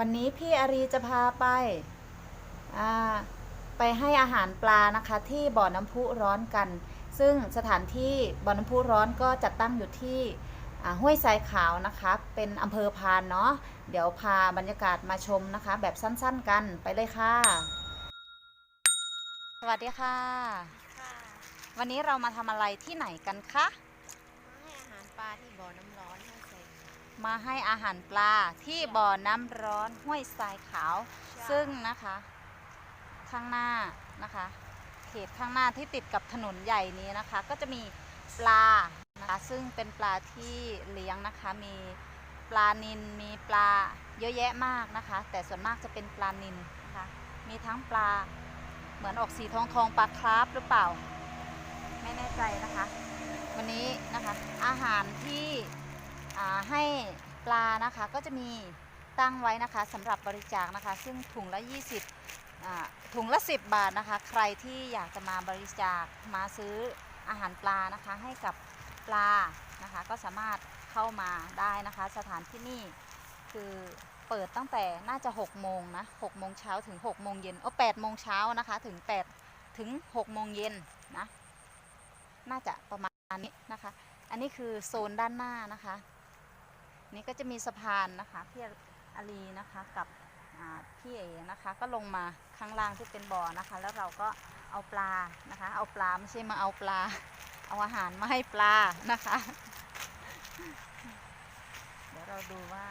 วันนี้พี่อารีจะพาไปอ่าไปให้อาหารปลานะคะที่บ่อน้ำพุร้อนกัน ซึ่งสถานที่บ่อน้ำพุร้อนก็จัดตั้งอยู่ที่อ่าห้วยทรายขาวนะคะเป็นอำเภอพานเนาะเดี๋ยวพาบรรยากาศมาชมนะคะ แบบสั้นๆกันไปเลยค่ะ สวัสดีค่ะค่ะวันนี้เรามาทำอะไรที่ไหนกันคะมาให้อาหารปลาที่บ่อน้ำร้อนให้ใส่ มาให้อาหารปลาที่บ่อน้ำร้อนห้วยทรายขาว ซึ่งนะคะ ข้างหน้านะคะ เขตข้างหน้าที่ติดกับถนนใหญ่นี้นะคะ ก็จะมีปลานะคะซึ่งเป็นปลาที่เลี้ยงนะคะ มีปลานิลมีปลาเยอะแยะมากนะคะ แต่ส่วนมากจะเป็นปลานิลนะคะ มีทั้งปลาเหมือนออกสีทองทองๆปลาคราฟหรือเปล่า ไม่แน่ใจนะคะ วันนี้นะคะอาหารที่อ่า ให้ปลานะคะก็จะมีตั้งไว้นะคะสำหรับบริจาคนะคะ ซึ่งถุงละ 20ถุงละ 10 บาทนะคะ ใครที่อยากจะมาบริจาคมาซื้ออาหารปลานะคะ ให้กับปลานะคะ ก็สามารถเข้ามาได้นะคะ สถานที่นี่คือเปิดตั้งแต่น่าจะ 6 โมงนะ6โมงเช้าถึง 6 โมงเย็นโอ้8โมงเช้านะคะถึง 8 ถึง 6 โมงเย็นนะ น่าจะประมาณนี้นะคะ อันนี้คือโซนด้านหน้านะคะ นี่ก็จะมีสะพานนะคะพี่อารีนะคะกับพี่เอนะคะก็ลงมาข้างล่างที่เป็นบ่อนะคะ แล้วเราก็เอาปลานะคะ เอาปลาไม่ใช่มาเอาปลา เอาอาหารมาให้ปลานะคะ เดี๋ยวเราดูว่า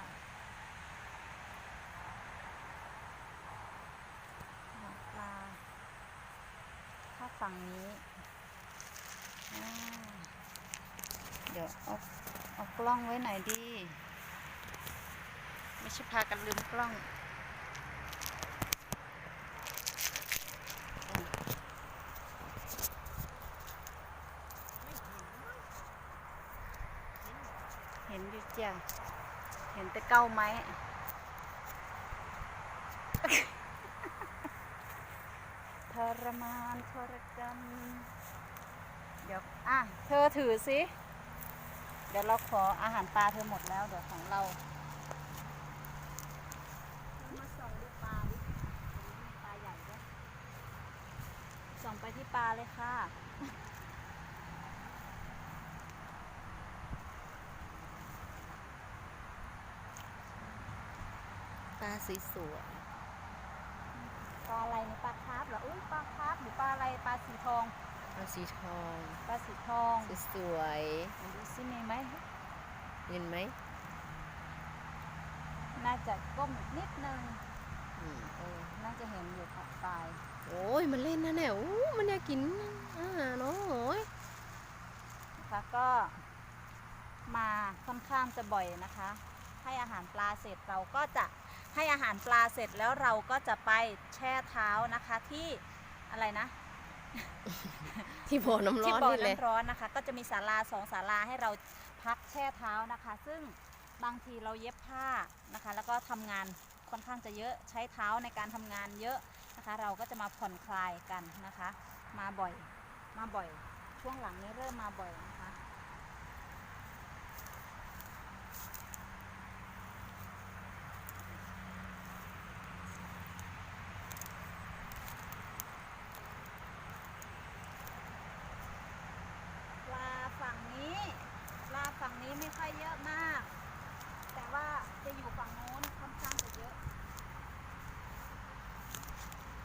ปลาถ้าฝั่งนี้เดี๋ยวเอาเอากล้องไว้ไหนดี ไม่ใช่พากันลืมกล้อง เห็นอยู่จ้ะเห็นแต่เก้าไม้ทรมานทรกรรมเดี๋ยว อะ เธอถือสิ เดี๋ยวเราขออาหารปลาเธอหมดแล้ว เดี๋ยวของเรามาส่องดูปลาดิมีปลาใหญ่ด้วย ส่องไปที่ปลาเลยค่ะ ปลาสสวยปลาอะไรเนี่ยปลาคาร์ฟเหรออุ้ยปลาคาร์ฟหรือปลาอะไรปลาสีทองปลาสีทองปลาสีทองสวยไหนดูซิมีไหมเห็นไหมน่าจะก้มอีกนิดนึง อืมเออน่าจะเห็นอยู่ค่ะปลาย โอ้ยมันเล่นนะเนี่ยโอ้มันอยากกินอาหารเนาะโอ้ยนะคะก็มาค่อนข้างจะบ่อยนะคะ ให้อาหารปลาเสร็จเราก็จะให้อาหารปลาเสร็จแล้วเราก็จะไปแช่เท้านะคะที่อะไรนะ ที่บ่อน้ำร้ที่อนบ่อนี่แหละน้ำร้อนนะคะ ก็จะมีศาลาสองศาลาให้เราพักแช่เท้านะคะ ซึ่งบางทีเราเย็บผ้านะคะ แล้วก็ทำงานค่อนข้างจะเยอะใช้เท้าในการทำงานเยอะ นะคะ เราก็จะมาผ่อนคลายกันนะคะ มาบ่อยมาบ่อย ช่วงหลังนี้เริ่มมาบ่อยนะคะ ปลาฝั่งนี้ปลาฝั่งนี้ไม่ค่อยเยอะมาก แต่ว่าจะอยู่ฝั่งโน้นค่อนข้างจะเยอะ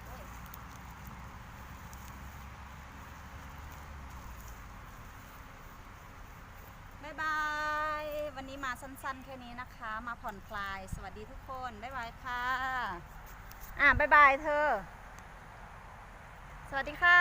โอ้ยบ๊ายบาย วั นนี้มาสั้นๆ แค่นี้นะคะ มาผ่อนคลาย สวัสดีทุกคน บ๊ายบายค่ะ อะบ๊ายบายเธอ สวัสดีค่ะ